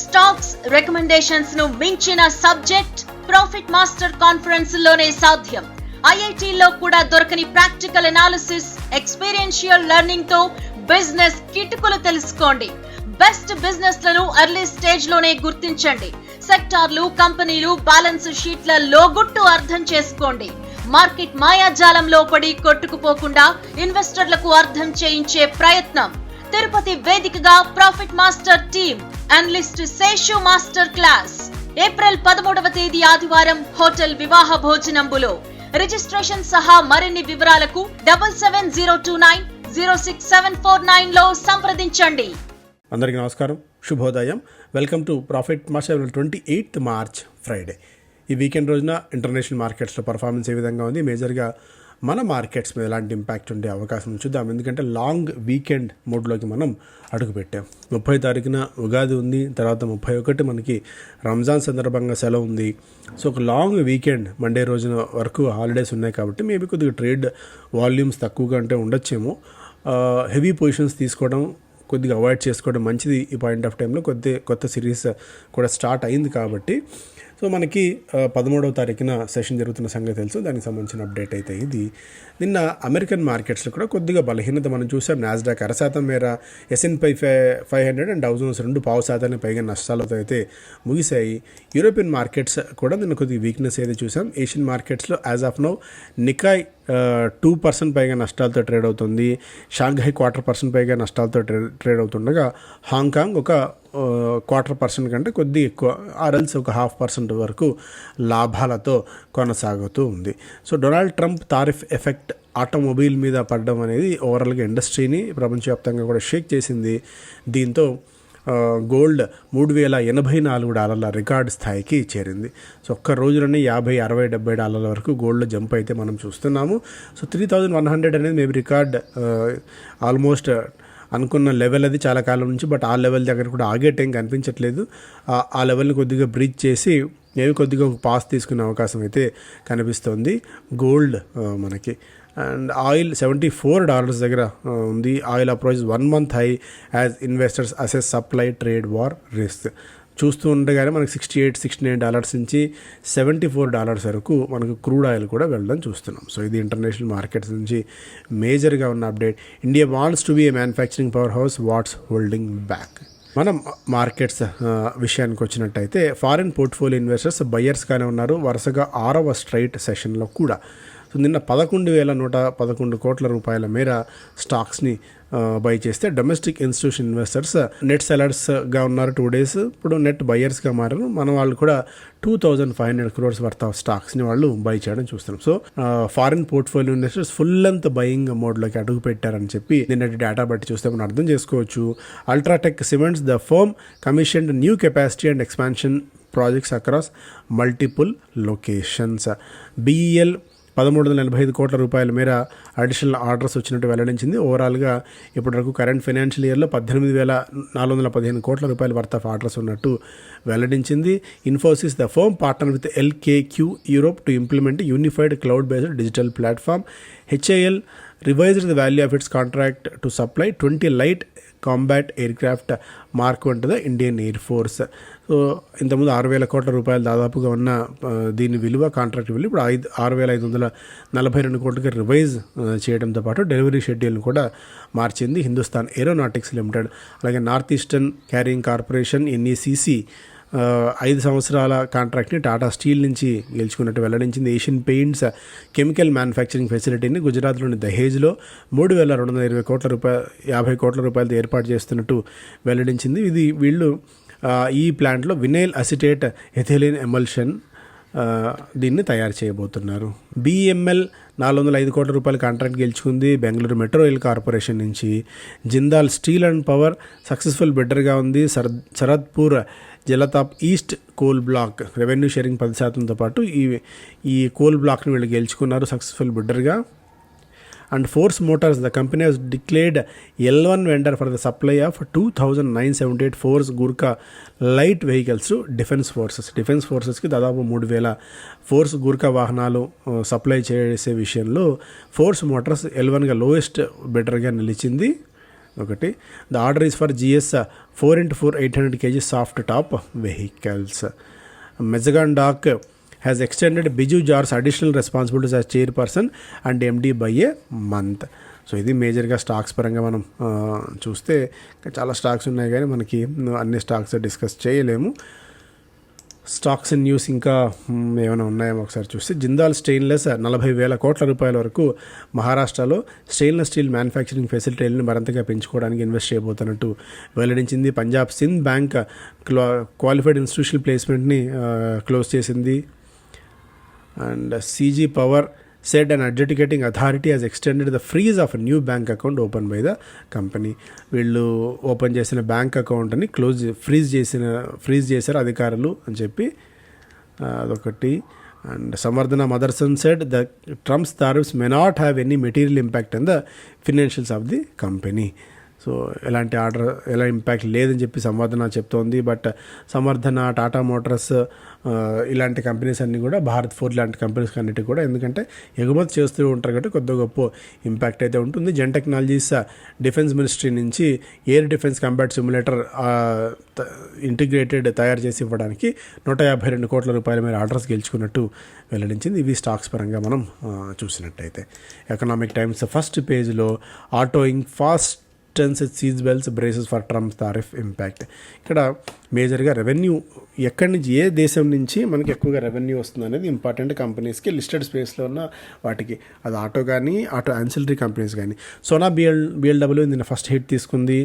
Stocks recommendations ను మించిన subject profit master conference లోనే సాధ్యం ఐఐటీలో కూడా దొరకని ప్రాక్టికల్ అనాలిసిస్ ఎక్స్పీరియన్షియల్ లెర్నింగ్ తో బిజినెస్ కిటుకులు తెలుసుకోండి బెస్ట్ బిజినెస్ లను అర్లీ స్టేజ్ లోనే గుర్తించండి సెక్టార్లు కంపెనీలు బ్యాలెన్స్ షీట్ల లోగుట్టు అర్థం చేసుకోండి మార్కెట్ మాయాజాలంలో పడి కొట్టుకుపోకుండా ఇన్వెస్టర్లకు అర్థం చేయించే ప్రయత్నం తిరుపతి వేదికగా profit master team analyst Seshu master class April పదమూడవ తేదీ ఆదివారం హోటల్ వివాహ భోజనంబులో రిజిస్ట్రేషన్ సహా మరిన్ని వివరాలకు double seven zero two nine zero six seven four nine లో సంప్రదించండి అందరికీ నమస్కారం శుభోదయం welcome to profit master twenty eighth March Friday ఈ వీకెండ్ రోజున ఇంటర్నేషనల్ మార్కెట్స్లో పర్ఫార్మెన్స్ ఏ విధంగా ఉంది మేజర్గా మన మార్కెట్స్ మీద ఎలాంటి ఇంపాక్ట్ ఉండే అవకాశం చూద్దాం ఎందుకంటే లాంగ్ వీకెండ్ మోడ్లోకి మనం అడుగుపెట్టాం ముప్పై తారీఖున ఉగాది ఉంది తర్వాత ముప్పై ఒకటి మనకి రంజాన్ సందర్భంగా సెలవు ఉంది సో ఒక లాంగ్ వీకెండ్ మండే రోజున వరకు హాలిడేస్ ఉన్నాయి కాబట్టి మేబీ కొద్దిగా ట్రేడ్ వాల్యూమ్స్ తక్కువగా అంటే ఉండొచ్చేమో హెవీ పొజిషన్స్ తీసుకోవడం కొద్దిగా అవాయిడ్ చేసుకోవడం మంచిది ఈ పాయింట్ ఆఫ్ టైంలో కొద్ది కొత్త సిరీస్ కూడా స్టార్ట్ అయింది కాబట్టి సో మనకి పదమూడవ తారీఖున సెషన్ జరుగుతున్న సంగతి తెలుసు దానికి సంబంధించిన అప్డేట్ అయితే ఇది నిన్న అమెరికన్ మార్కెట్స్లో కూడా కొద్దిగా బలహీనత మనం చూసాం నాస్డాక్ అరశాతం మేర ఎస్ఎన్పై five five hundred and thousands రెండు పావు శాతానికి పైగా నష్టాలతో అయితే ముగిశాయి యూరోపియన్ మార్కెట్స్ కూడా నిన్న కొద్దిగా వీక్నెస్ అయితే చూసాం ఏషియన్ మార్కెట్స్లో as of now Nikkei two percent పైగా నష్టాలతో ట్రేడ్ అవుతుంది షాంఘై క్వార్టర్ పర్సెంట్ పైగా నష్టాలతో ట్రేడ్ ట్రేడ్ అవుతుండగా హాంకాంగ్ ఒక క్వార్టర్ పర్సెంట్ కంటే కొద్ది ఎక్కువ ఆర్ఎల్స్ ఒక హాఫ్ పర్సెంట్ వరకు లాభాలతో కొనసాగుతూ ఉంది so Donald Trump tariff effect automobile మీద పడడం అనేది ఓవరాల్గా ఇండస్ట్రీని ప్రపంచవ్యాప్తంగా కూడా షేక్ చేసింది దీంతో గోల్డ్ మూడు వేల ఎనభై నాలుగు డాలర్ల రికార్డ్ స్థాయికి చేరింది సో ఒక్క రోజులోనే యాభై అరవై డెబ్బై డాలర్ల వరకు గోల్డ్ జంప్ అయితే మనం చూస్తున్నాము so three thousand one hundred అనేది మేబీ రికార్డ్ ఆల్మోస్ట్ అనుకున్న లెవెల్ అది చాలా కాలం నుంచి బట్ ఆ లెవెల్ దగ్గర కూడా ఆగే టైం కనిపించట్లేదు ఆ లెవెల్ని కొద్దిగా బ్రీచ్ చేసి ఏవి కొద్దిగా ఒక పాస్ తీసుకునే అవకాశం అయితే కనిపిస్తోంది గోల్డ్ మనకి and oil seventy four dollars దగ్గర ఉంది oil approach one month high as investors assess supply trade war risk చూస్తూ ఉండగానే మనకి sixty eight sixty nine dollars నుంచి సెవెంటీ ఫోర్ డాలర్స్ వరకు మనకు క్రూడ్ ఆయిల్ కూడా వెళ్ళడం చూస్తున్నాం సో ఇది ఇంటర్నేషనల్ మార్కెట్స్ నుంచి మేజర్గా ఉన్న update India vows to be a manufacturing powerhouse what's holding back మనం మార్కెట్స్ విషయానికి వచ్చినట్టయితే ఫారిన్ పోర్ట్ఫోలియో ఇన్వెస్టర్స్ బయ్యర్స్గానే ఉన్నారు వరుసగా ఆరవ స్ట్రైట్ సెషన్లో కూడా సో నిన్న పదకొండు వేల నూట పదకొండు కోట్ల రూపాయల మేర స్టాక్స్ని బై చేస్తే డొమెస్టిక్ ఇన్స్టిట్యూషన్ ఇన్వెస్టర్స్ నెట్ సెలర్స్గా ఉన్నారు టూ డేస్ ఇప్పుడు నెట్ బయర్స్గా మారారు మన వాళ్ళు కూడా two thousand five hundred crores worth of స్టాక్స్ని వాళ్ళు బై చేయడం చూస్తున్నాం so foreign portfolio investors full length buying మోడ్లోకి అడుగు పెట్టారని చెప్పి నిన్నటి డేటా బట్టి చూస్తే మనం అర్థం చేసుకోవచ్చు UltraTech Cements the firm commission new capacity and expansion projects across multiple locations BEL పదమూడు వందల ఎనభై ఐదు కోట్ల రూపాయల మేర అడిషనల్ ఆర్డర్స్ వచ్చినట్టు వెల్లడించింది ఓవరాల్గా ఇప్పటి వరకు కరెంట్ ఫైనాన్షియల్ ఇయర్లో పద్దెనిమిది వేల నాలుగు వందల పదిహేను కోట్ల రూపాయల వర్త్ ఆఫ్ ఆర్డర్స్ ఉన్నట్టు వెల్లడించింది Infosys the firm partner with LKQ Europe to implement unified cloud based digital platform HAL revised the value of its contract to supply twenty light combat aircraft mark ఉంటుంది Indian air force so ఇంతకుముందు ఆరు వేల కోట్ల రూపాయలు దాదాపుగా ఉన్న దీని విలువ కాంట్రాక్ట్ విలువ ఇప్పుడు ఐదు ఆరు వేల ఐదు వందల నలభై రెండు కోట్లకి రివైజ్ చేయడంతో పాటు డెలివరీ షెడ్యూల్ని కూడా మార్చింది హిందుస్థాన్ ఏరోనాటిక్స్ లిమిటెడ్ అలాగే north eastern carrying corporation NECC ఐదు సంవత్సరాల కాంట్రాక్ట్ని టాటా స్టీల్ నుంచి గెలుచుకున్నట్టు వెల్లడించింది ఏషియన్ పెయింట్స్ కెమికల్ మ్యానుఫ్యాక్చరింగ్ ఫెసిలిటీని గుజరాత్లోని దహేజ్లో మూడు వేల రెండు వందల ఇరవై కోట్ల రూపాయలు యాభై కోట్ల రూపాయలతో ఏర్పాటు చేస్తున్నట్టు వెల్లడించింది ఇది వీళ్ళు ఈ ప్లాంట్లో వినైల్ అసిటేట్ ఎథిలిన్ ఎమల్షన్ దీన్ని తయారు చేయబోతున్నారు బీఎంఎల్ నాలుగు వందల ఐదు కోట్ల రూపాయల కాంట్రాక్ట్ గెలుచుకుంది బెంగళూరు మెట్రో రైల్ కార్పొరేషన్ నుంచి Jindal Steel and Power successful బిడ్డర్గా ఉంది sir Sharatpur Jalatap east coal block revenue sharing పది శాతంతో పాటు ఈ ఈ కోల్ బ్లాక్ని వీళ్ళు గెలుచుకున్నారు successful బిడ్డర్గా and Force Motors the company has declared L one vendor for the supply of two thousand nine seventy eight Force Gurkha light vehicles defence forces defence ఫోర్సెస్కి దాదాపు మూడు వేల ఫోర్స్ గుర్కా వాహనాలు సప్లై చేసే విషయంలో ఫోర్స్ మోటార్స్ ఎల్ వన్గా lowest బెటర్గా నిలిచింది ఒకటి the order is for GS four into four eight hundred kg soft top vehicles Mazagon dock has extended Biju George's additional responsibilities as chairperson and MD by a month so ఇది మేజర్గా stocks పరంగా మనం చూస్తే చాలా stocks ఉన్నాయి కానీ మనకి అన్ని స్టాక్స్ డిస్కస్ చేయలేము స్టాక్స్ ఇన్ న్యూస్ ఇంకా ఏమైనా ఉన్నాయో ఒకసారి చూస్తే జిందాల్ స్టెయిన్లెస్ నలభై వేల కోట్ల రూపాయల వరకు మహారాష్ట్రలో స్టెయిన్లెస్ స్టీల్ మ్యానుఫ్యాక్చరింగ్ ఫెసిలిటీలను మరింతగా పెంచుకోవడానికి ఇన్వెస్ట్ చేయబోతున్నట్టు వెల్లడించింది Punjab Sindh bank qualified institutional ప్లేస్మెంట్ని close చేసింది and CG power said an adjudicating authority has extended the freeze of new bank account open by the company వీళ్ళు ఓపెన్ చేసిన బ్యాంక్ అకౌంట్ని close freeze చేసిన freeze చేశారు అధికారులు అని చెప్పి అదొకటి and Samvardhana Motherson said the Trump's tariffs may not have any material impact on the financials of the company so ఎలాంటి ఆర్డర్ ఎలా ఇంపాక్ట్ లేదని చెప్పి సంవర్ధన చెప్తోంది బట్ సంవర్ధన టాటా మోటార్స్ ఇలాంటి కంపెనీస్ అన్నీ కూడా భారత్ ఫోర్ లాంటి కంపెనీస్ అన్నిటి కూడా ఎందుకంటే ఎగుమతి చేస్తూ ఉంటారు కాబట్టి కొద్ది గొప్ప ఇంపాక్ట్ అయితే ఉంటుంది జెన్ టెక్నాలజీస్ డిఫెన్స్ మినిస్ట్రీ నుంచి air defence combat simulator integrated తయారు చేసి ఇవ్వడానికి నూట యాభై రెండు కోట్ల రూపాయల మీద ఆర్డర్స్ గెలుచుకున్నట్టు వెల్లడించింది ఇవి స్టాక్స్ పరంగా మనం చూసినట్టయితే ఎకనామిక్ టైమ్స్ ఫస్ట్ పేజ్లో ఆటోయింగ్ fast resistance seize bells braces for Trump's tariff impact ఇక్కడ మేజర్గా రెవెన్యూ ఎక్కడి నుంచి ఏ దేశం నుంచి మనకి ఎక్కువగా రెవెన్యూ వస్తుంది అనేది ఇంపార్టెంట్ కంపెనీస్కి లిస్టెడ్ స్పేస్లో ఉన్న వాటికి అది ఆటో కానీ ఆటో అన్సిలరీ కంపెనీస్ కానీ సోనా బిఎల్ బిఎల్డబ్ల్యూ నిన్న ఫస్ట్ హిట్ తీసుకుంది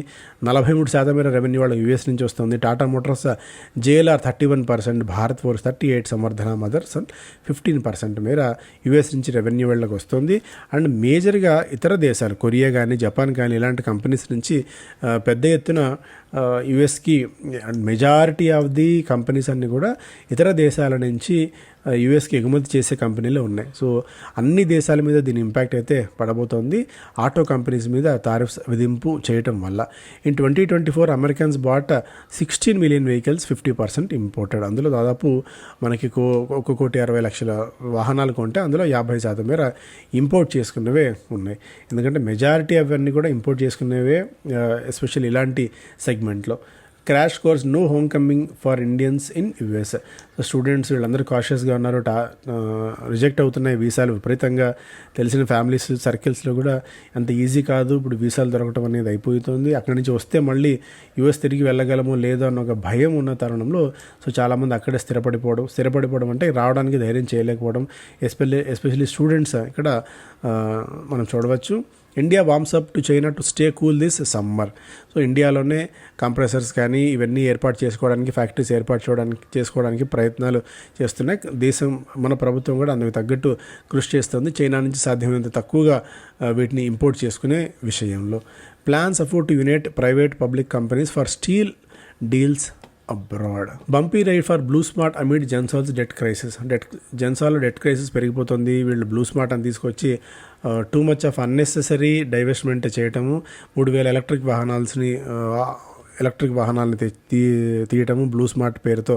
నలభై మూడు శాతం మేర రెవెన్యూ వాళ్ళ యూఎస్ నుంచి వస్తుంది Tata Motors JLR thirty one percent Bharat Forge thirty eight Samvardhana Motherson fifteen percent మేర యూఎస్ నుంచి రెవెన్యూ వాళ్ళకి వస్తుంది అండ్ మేజర్గా ఇతర దేశాలు కొరియా కానీ జపాన్ కానీ ఇలాంటి కంపెనీస్ నుంచి పెద్ద ఎత్తున యుఎస్కి మెజారిటీ ఆఫ్ ది కంపెనీస్ అన్నీ కూడా ఇతర దేశాల నుంచి యూఎస్కి ఎగుమతి చేసే కంపెనీలు ఉన్నాయి సో అన్ని దేశాల మీద దీని ఇంపాక్ట్ అయితే పడబోతోంది ఆటో కంపెనీస్ మీద టారిఫ్స్ విధింపు చేయటం వల్ల in twenty twenty four Americans bought sixteen million vehicles fifty percent imported అందులో దాదాపు మనకి కో ఒక కోటి అరవై లక్షల వాహనాలు కొంటే అందులో యాభై శాతం మేర ఇంపోర్ట్ చేసుకున్నవే ఉన్నాయి ఎందుకంటే మెజారిటీ అవన్నీ కూడా ఇంపోర్ట్ చేసుకునేవే ఎస్పెషల్లీ ఇలాంటి సెగ్మెంట్లో crash course no homecoming for Indians in US so students వీళ్ళందరూ కాషియస్గా ఉన్నారు టా రిజెక్ట్ అవుతున్నాయి వీసాలు విపరీతంగా తెలిసిన ఫ్యామిలీస్ సర్కిల్స్లో కూడా అంత ఈజీ కాదు ఇప్పుడు వీసాలు దొరకటం అనేది అయిపోతుంది అక్కడి నుంచి వస్తే మళ్ళీ యుఎస్ తిరిగి వెళ్ళగలము లేదో అన్న ఒక భయం ఉన్న తరుణంలో సో చాలామంది అక్కడే స్థిరపడిపోవడం స్థిరపడిపోవడం అంటే రావడానికి ధైర్యం చేయలేకపోవడం ఎస్పెషల్లీ ఎస్పెషల్లీ స్టూడెంట్స్ ఇక్కడ మనం చూడవచ్చు India warms up to China to stay cool this summer so ఇండియాలోనే కంప్రెసర్స్ కానీ ఇవన్నీ ఏర్పాటు చేసుకోవడానికి ఫ్యాక్టరీస్ ఏర్పాటు చేయడానికి చేసుకోవడానికి ప్రయత్నాలు చేస్తున్నాయి దేశం మన ప్రభుత్వం కూడా అందుకు తగ్గట్టు కృషి చేస్తుంది చైనా నుంచి సాధ్యమైనంత తక్కువగా వీటిని ఇంపోర్ట్ చేసుకునే విషయంలో plans support to unite private public companies for steel deals abroad bumpy ride for BluSmart amid Gensol's debt crisis debt Gensol debt crisis పెరిగిపోతుంది వీళ్ళు బ్లూ స్మార్ట్ అని తీసుకొచ్చి too much of unnecessary divestment చేయటము మూడు వేల ఎలక్ట్రిక్ వాహనాల్స్ని ఎలక్ట్రిక్ వాహనాలను తీ తీయటము blue smart పేరుతో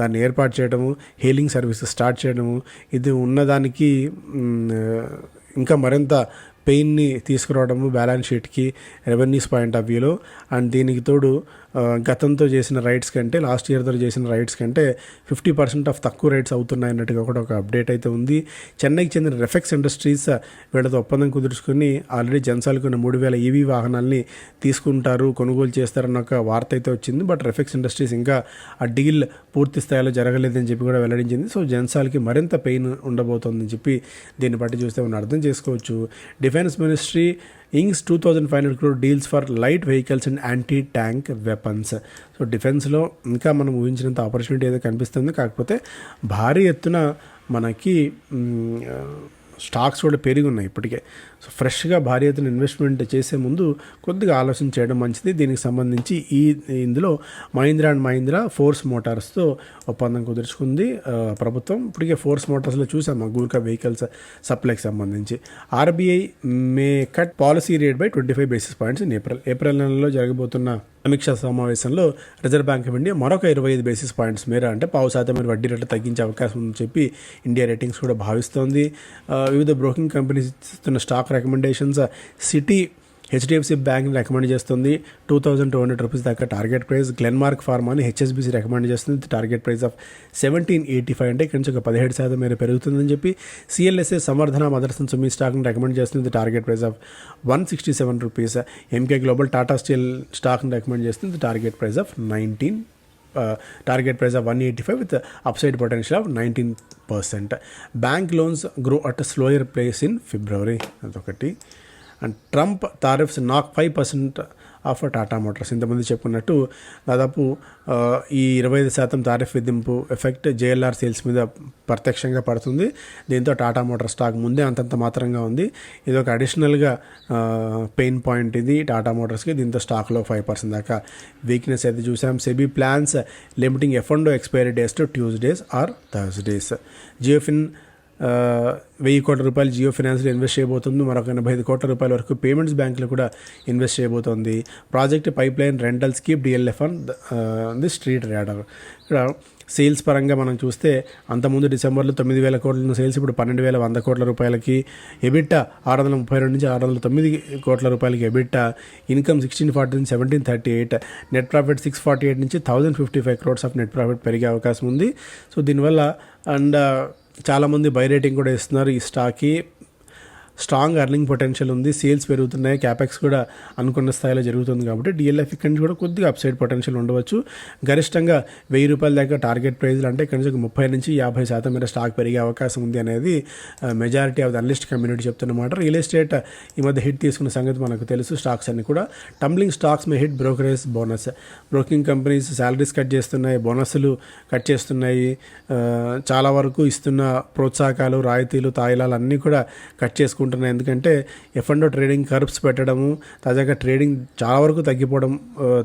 దాన్ని ఏర్పాటు చేయడము హీలింగ్ సర్వీసెస్ స్టార్ట్ చేయడము ఇది ఉన్నదానికి ఇంకా మరింత పెయిన్ని తీసుకురావడము బ్యాలెన్స్ షీట్కి రెవెన్యూస్ పాయింట్ ఆఫ్ వ్యూలో అండ్ దీనికి తోడు గతంతో చేసిన రైడ్స్ కంటే లాస్ట్ ఇయర్తో చేసిన రైడ్స్ కంటే ఫిఫ్టీ పర్సెంట్ ఆఫ్ తక్కువ రైడ్స్ అవుతున్నాయి అన్నట్టుగా కూడా ఒక అప్డేట్ అయితే ఉంది చెన్నైకి చెందిన రెఫెక్స్ ఇండస్ట్రీస్ వీళ్ళతో ఒప్పందం కుదుర్చుకుని ఆల్రెడీ జన్సాలు కొన్ని మూడు వేల ఈవీ e వాహనాల్ని తీసుకుంటారు కొనుగోలు చేస్తారన్న ఒక వార్త అయితే వచ్చింది బట్ రెఫెక్స్ ఇండస్ట్రీస్ ఇంకా ఆ డీల్ పూర్తి స్థాయిలో జరగలేదని చెప్పి కూడా వెల్లడించింది సో జన్సాల్కి మరింత పెయిన్ ఉండబోతోందని చెప్పి దీన్ని బట్టి చూస్తే మనం అర్థం చేసుకోవచ్చు defence ministry inks two thousand five hundred crore deals for light vehicles and anti tank weapons so డిఫెన్స్లో ఇంకా మనం ఊహించినంత ఆపర్చునిటీ అయితే కనిపిస్తుంది కాకపోతే భారీ ఎత్తున మనకి స్టాక్స్ కూడా పెరిగి ఉన్నాయి ఇప్పటికే సో ఫ్రెష్గా భారీ అతను ఇన్వెస్ట్మెంట్ చేసే ముందు కొద్దిగా ఆలోచన చేయడం మంచిది దీనికి సంబంధించి ఈ ఇందులో మహీంద్రా అండ్ మహీంద్రా ఫోర్స్ మోటార్స్తో ఒప్పందం కుదుర్చుకుంది ప్రభుత్వం ఇప్పటికే ఫోర్స్ మోటార్స్లో చూసాము గూర్కా వెహికల్స్ సప్లైకి సంబంధించి RBI may cut policy rate by twenty five basis points in April April నెలలో జరగబోతున్న సమీక్షా సమావేశంలో రిజర్వ్ బ్యాంక్ ఆఫ్ ఇండియా మరొక ఇరవై ఐదు బేసిస్ పాయింట్స్ మేర అంటే పావు శాతం మీరు వడ్డీ రేట్లు తగ్గించే అవకాశం ఉందని చెప్పి ఇండియా రేటింగ్స్ కూడా భావిస్తోంది వివిధ బ్రోకింగ్ కంపెనీస్ ఇస్తున్న stock recommendations Citi HDFC bank recommend చేస్తుంది two thousand two hundred rupees దాకా టార్గెట్ ప్రైస్ గ్లెన్మార్క్ ఫార్మాని హెచ్ఎస్బిసి రికమెండ్ చేస్తుంది target price of seventeen eighty five అంటే ఇక్కడ నుంచి ఒక పదిహేడు శాతం మేర పెరుగుతుందని చెప్పి సిఎల్ఎస్ఏ సమర్థన మదర్సన్ సుమీ స్టాక్ని రికమెండ్ చేస్తుంది target price of one sixty seven rupees Emkay global Tata steel స్టాక్ని recommend చేస్తుంది target price of nineteen Uh, target price of 185 with the upside potential of 19%. Bank loans grow at a slower pace in February. And Trump tariffs knock 5% off Tata motors ఇంతమంది చెప్పుకున్నట్టు దాదాపు ఈ ఇరవై ఐదు శాతం tariff విధింపు effect JLR sales మీద ప్రత్యక్షంగా పడుతుంది దీంతో టాటా మోటార్ స్టాక్ ముందే అంతంత మాత్రంగా ఉంది ఇది ఒక అడిషనల్గా పెయిన్ పాయింట్ ఇది టాటా మోటార్స్కి దీంతో స్టాక్లో ఫైవ్ పర్సెంట్ దాకా వీక్నెస్ అయితే చూసాం SEBI plans limiting F and O expiry days to Tuesdays or Thursdays JioFin వెయ్యి కోట్ల రూపాయలు జియో ఫినాన్స్లో ఇన్వెస్ట్ చేయబోతుంది మరొక ఎనభై ఐదు కోట్ల రూపాయల వరకు పేమెంట్స్ బ్యాంకులు కూడా ఇన్వెస్ట్ చేయబోతోంది project pipe line rental skip DLF on the street radar ఇక్కడ సేల్స్ పరంగా మనం చూస్తే అంతకుముందు డిసెంబర్లో తొమ్మిది వేల కోట్ల సేల్స్ ఇప్పుడు పన్నెండు వేల వంద కోట్ల రూపాయలకి ఎబిట్ట ఆరు వందల ముప్పై రెండు నుంచి ఆరు వందల తొమ్మిది కోట్ల రూపాయలకి ఎబిట్ట ఇన్కమ్ సిక్స్టీన్ ఫార్టీ నుంచి seventeen thirty eight net profit six forty eight నుంచి thousand fifty five crores of net profit పెరిగే అవకాశం ఉంది సో దీనివల్ల అండ్ చాలామంది బై రేటింగ్ కూడా ఇస్తున్నారు ఈ స్టాక్కి స్ట్రాంగ్ అర్నింగ్ పొటెన్షియల్ ఉంది సేల్స్ పెరుగుతున్నాయి క్యాపెక్స్ కూడా అనుకున్న స్థాయిలో జరుగుతుంది కాబట్టి డిఎల్ఎఫ్ ఇక్కడి నుంచి కూడా కొద్దిగా అప్సైడ్ పొటెన్షియల్ ఉండవచ్చు గరిష్టంగా వెయ్యి రూపాయల దాకా టార్గెట్ ప్రైజ్లు అంటే ఇక్కడ నుంచి ముప్పై నుంచి యాభై శాతం మీద స్టాక్ పెరిగే అవకాశం ఉంది అనేది majority of the analyst community చెప్తున్నమాట real estate ఈ మధ్య హిట్ తీసుకున్న సంగతి మనకు తెలుసు స్టాక్స్ అన్ని కూడా tumbling stocks may hit brokerage bonus broking companies salaries cut చేస్తున్నాయి బోనస్లు కట్ చేస్తున్నాయి చాలా వరకు ఇస్తున్న ప్రోత్సాహకాలు రాయితీలు తాయిలాలు అన్నీ కూడా కట్ చేసుకుంటున్నాయి తీసుకుంటున్నాయి ఎందుకంటే ఎఫ్ఎండో ట్రేడింగ్ కర్బ్స్ పెట్టడము తాజాగా ట్రేడింగ్ చాలా వరకు తగ్గిపోవడం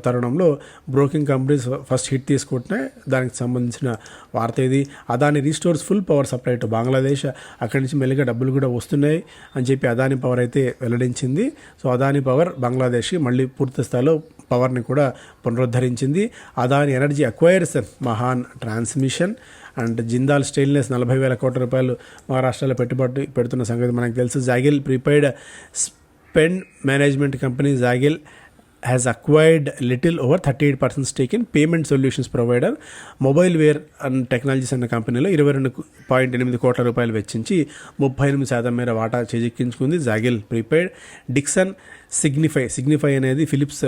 తరుణంలో బ్రోకింగ్ కంపెనీస్ ఫస్ట్ హిట్ తీసుకుంటున్నాయి దానికి సంబంధించిన వార్త ఇది Adani restores full power supply to Bangladesh అక్కడి నుంచి మెల్లిగా డబ్బులు కూడా వస్తున్నాయి అని చెప్పి అదాని పవర్ అయితే వెల్లడించింది సో అదాని పవర్ బంగ్లాదేశ్ మళ్ళీ పూర్తి స్థాయిలో పవర్ని కూడా పునరుద్ధరించింది Adani energy acquires Mahan transmission and Jindal stainless నలభై వేల కోట్ల రూపాయలు మహారాష్ట్రలో పెట్టుబడి పెడుతున్న సంగతి మనకు తెలుసు Zaggle prepaid spend management company Zaggle has acquired little over 38% stake in payment solutions provider mobile ware and technologies అన్న కంపెనీలో ఇరవై రెండు పాయింట్ ఎనిమిది కోట్ల రూపాయలు వెచ్చించి ముప్పై ఎనిమిది శాతం మేర వాటా చేజిక్కించుకుంది Zaggle prepaid Dixon Signify Signify అనేది ఫిలిప్స్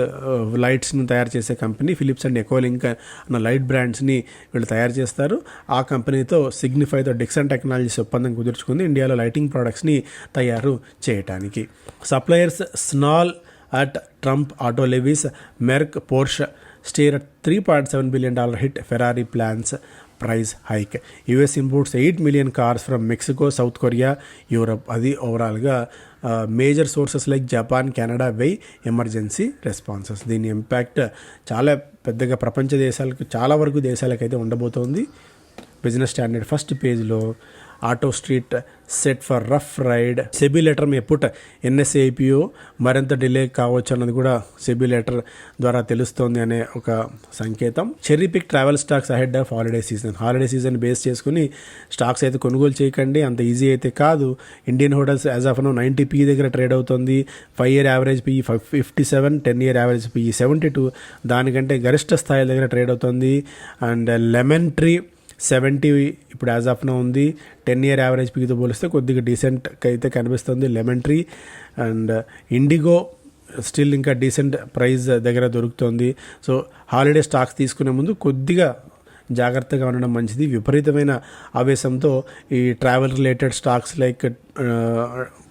లైట్స్ను uh, తయారు చేసే కంపెనీ ఫిలిప్స్ అండ్ ఎకోలింక్ అన్న లైట్ బ్రాండ్స్ని వీళ్ళు తయారు చేస్తారు ఆ కంపెనీతో సిగ్నిఫైతో డిక్సన్ టెక్నాలజీస్ ఒప్పందం కుదుర్చుకుంది ఇండియాలో లైటింగ్ ప్రోడక్ట్స్ని తయారు చేయటానికి suppliers snarl at auto Trump Merck Porsche Merck, at three point seven billion dollar hit Ferrari plans price hike US imports eight million cars from Mexico South Korea Europe అది ఓవరాల్గా major sources like Japan Canada why emergency responses దీని impact చాలా పెద్దగా ప్రపంచ దేశాలకు చాలా వరకు దేశాలకైతే ఉండబోతోంది బిజినెస్ స్టాండర్డ్ ఫస్ట్ పేజ్లో auto street set for rough ride SEBI letter may put NSE IPO మరింత డిలే కావచ్చు అన్నది కూడా సెబీ లెటర్ ద్వారా తెలుస్తోంది అనే ఒక సంకేతం cherry pick travel stocks ahead of holiday season holiday season base చేసుకుని స్టాక్స్ అయితే కొనుగోలు చేయకండి అంత ఈజీ అయితే కాదు Indian hotels as of now ninety P దగ్గర ట్రేడ్ అవుతుంది five year average P fifty seven ten year average P seventy two దానికంటే గరిష్ట స్థాయి దగ్గర ట్రేడ్ అవుతుంది అండ్ లెమన్ ట్రీ సెవెంటీ ఇప్పుడు యాజ్ ఆఫ్ ఉంది టెన్ ఇయర్ యావరేజ్ పీకితో పోలిస్తే కొద్దిగా డీసెంట్ అయితే కనిపిస్తుంది lemon tree and IndiGo still ఇంకా డీసెంట్ ప్రైస్ దగ్గర దొరుకుతుంది సో హాలిడే స్టాక్స్ తీసుకునే ముందు కొద్దిగా జాగ్రత్తగా ఉండడం మంచిది విపరీతమైన ఆవేశంతో ఈ travel related stocks like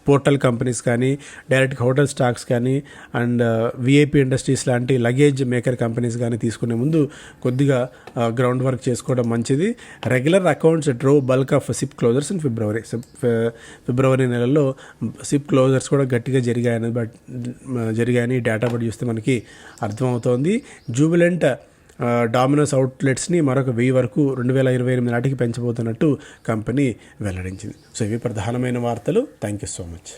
portal companies కానీ డైరెక్ట్ హోటల్ స్టాక్స్ కానీ అండ్ విఐపి uh, ఇండస్ట్రీస్ లాంటి లగేజ్ మేకర్ కంపెనీస్ కానీ తీసుకునే ముందు కొద్దిగా గ్రౌండ్ uh, వర్క్ చేసుకోవడం మంచిది regular accounts draw bulk of SIP closures in February February నెలలో సిప్ క్లోజర్స్ కూడా గట్టిగా జరిగాయని బట్ uh, జరిగాయని డేటా బట్ చూస్తే మనకి అర్థమవుతోంది జూబిలెంట్ డామినోస్ అవుట్లెట్స్ని మరొక వెయ్యి వరకు రెండు వేల ఇరవై ఎనిమిది నాటికి పెంచబోతున్నట్టు కంపెనీ వెల్లడించింది సో ఇవి ప్రధానమైన వార్తలు థ్యాంక్ యూ సో మచ్